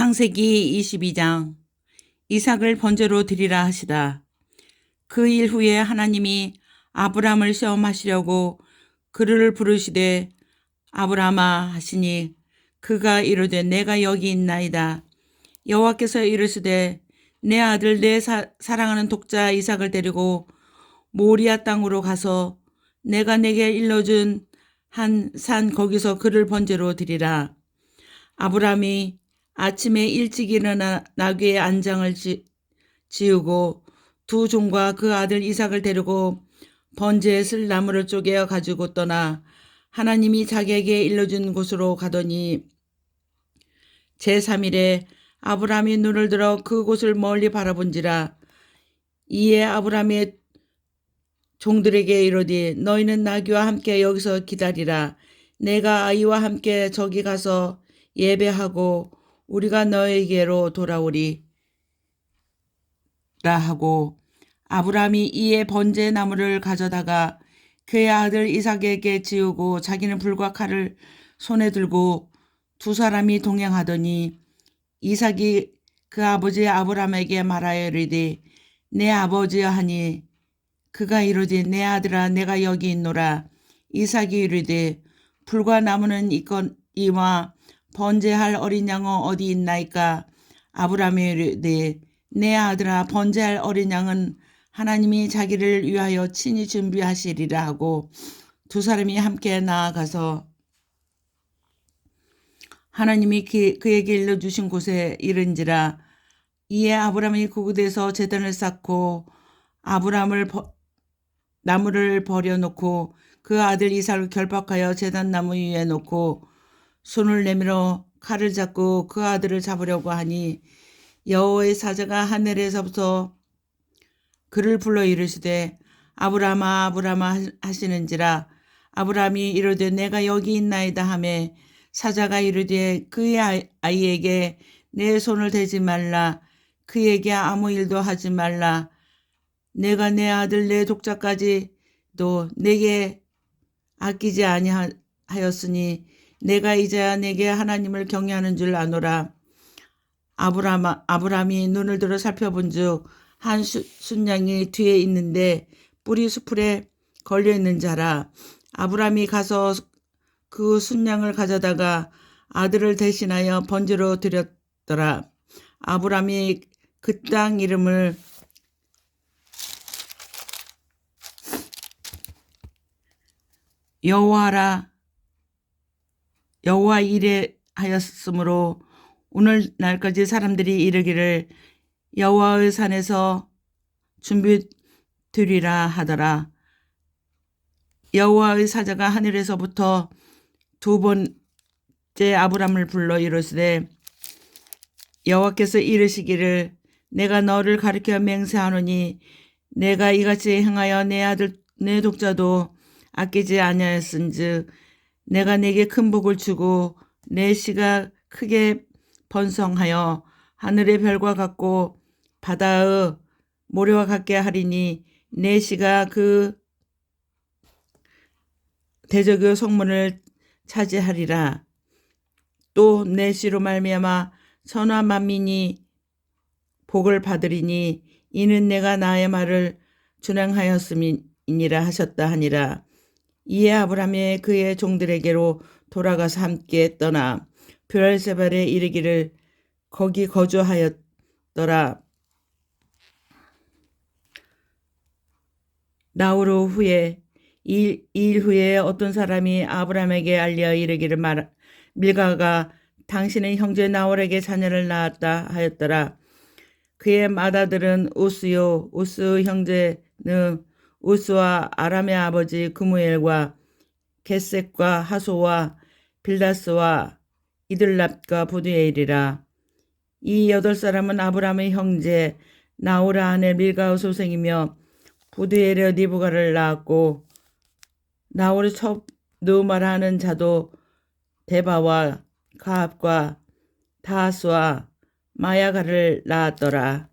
창세기 22장 이삭을 번제로 드리라 하시다. 그 일 후에 하나님이 아브람을 시험하시려고 그를 부르시되 아브라마 하시니 그가 이르되 내가 여기 있나이다. 여호와께서 이르시되 내 아들 내 사, 사랑하는 독자 이삭을 데리고 모리아 땅으로 가서 내가 내게 일러준 한 산 거기서 그를 번제로 드리라. 아브람이 아침에 일찍 일어나 나귀의 안장을 지, 지우고 두 종과 그 아들 이삭을 데리고 번제에 쓸 나무를 쪼개어 가지고 떠나 하나님이 자기에게 일러준 곳으로 가더니 제3일에 아브람이 눈을 들어 그곳을 멀리 바라본지라 이에 아브람의 종들에게 이르되 너희는 나귀와 함께 여기서 기다리라. 내가 아이와 함께 저기 가서 예배하고 우리가 너에게로 돌아오리. 라 하고 아브람이 이에 번제 나무를 가져다가 그의 아들 이삭에게 지우고 자기는 불과 칼을 손에 들고 두 사람이 동행하더니 이삭이 그 아버지 아브람에게 말하여 이르되 내 아버지여 하니 그가 이르되 내 아들아 내가 여기 있노라. 이삭이 이르되 불과 나무는 있거니와 번제할 어린 양은 어디 있나이까? 아브라함이 이르되 내 아들아 번제할 어린 양은 하나님이 자기를 위하여 친히 준비하시리라 하고 두 사람이 함께 나아가서 하나님이 그, 그에게 일러주신 곳에 이른지라 이에 아브라함이 그곳에서 제단을 쌓고 아브라함을 버, 나무를 버려놓고 그 아들 이삭을 결박하여 제단 나무 위에 놓고 손을 내밀어 칼을 잡고 그 아들을 잡으려고 하니 여호와의 사자가 하늘에서부터 그를 불러 이르시되 아브라마 아브라마 하시는지라. 아브라함이 이르되 내가 여기 있나이다 하매 사자가 이르되 그의 아이에게 내 손을 대지 말라. 그에게 아무 일도 하지 말라. 내가 내 아들 내 독자까지 도 내게 아끼지 아니하였으니 내가 이제야 내게 하나님을 경외하는 줄 아노라. 아브라함, 아브라함이 눈을 들어 살펴본즉 한 순양이 뒤에 있는데 뿌리 수풀에 걸려 있는 자라. 아브라함이 가서 그 순양을 가져다가 아들을 대신하여 번제로 드렸더라. 아브라함이 그 땅 이름을 여호와라 여호와 이래 하였으므로 오늘 날까지 사람들이 이르기를 여호와의 산에서 준비 드리라 하더라. 여호와의 사자가 하늘에서부터 두 번째 아브람을 불러 이르시되 여호와께서 이르시기를 내가 너를 가르켜 맹세하노니 내가 이같이 행하여 내 아들 내 독자도 아끼지 아니하였은즉 내가 내게 큰 복을 주고 내 씨가 크게 번성하여 하늘의 별과 같고 바다의 모래와 같게 하리니 내 씨가 그 대적의 성문을 차지하리라. 또 내 씨로 말미암아 천하 만민이 복을 받으리니 이는 내가 나의 말을 준행하였음이니라 하셨다 하니라. 이에 아브라함이 그의 종들에게로 돌아가서 함께 떠나 브엘세발에 이르기를 거기 거주하였더라. 나우루 후에 일, 일 후에 어떤 사람이 아브라함에게 알려 이르기를 말 밀가가 당신의 형제 나홀에게 자녀를 낳았다 하였더라. 그의 맏아들은 우스요 우스 형제는 우스와 아람의 아버지 그무엘과 게셋과 하소와 빌다스와 이들랍과 부두엘이라. 이 여덟 사람은 아브라함의 형제 나우라 아내 밀가의 소생이며 부두엘의 니부가를 낳았고 나우르 첩 누마라는 자도 데바와 가압과 다하스와 마야가를 낳았더라.